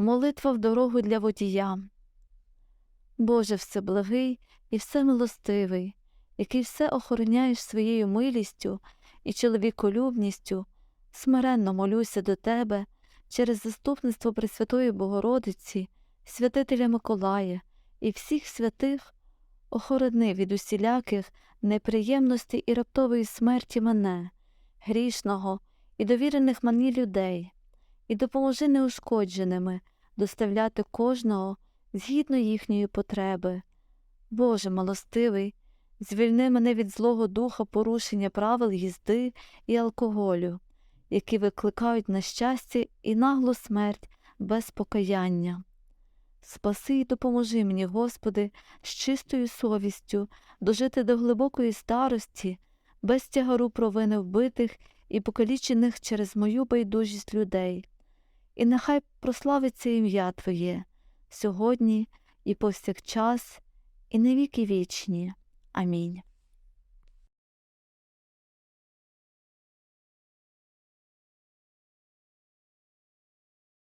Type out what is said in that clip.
молитва в дорогу для водія. Боже всеблагий і всемилостивий, який все охороняєш своєю милістю і чоловіколюбністю, смиренно молюся до Тебе через заступництво Пресвятої Богородиці, святителя Миколая і всіх святих, охорони від усіляких неприємностей і раптової смерті мене, грішного і довірених мені людей, і допоможи неушкодженими доставляти кожного згідно їхньої потреби. Боже милостивий, звільни мене від злого духа порушення правил їзди і алкоголю, які викликають нещастя і наглу смерть без покаяння. Спаси і допоможи мені, Господи, з чистою совістю дожити до глибокої старості, без тягару провини вбитих і покалічених через мою байдужість людей. І нехай прославиться ім'я Твоє сьогодні і повсякчас, і на віки вічні. Амінь.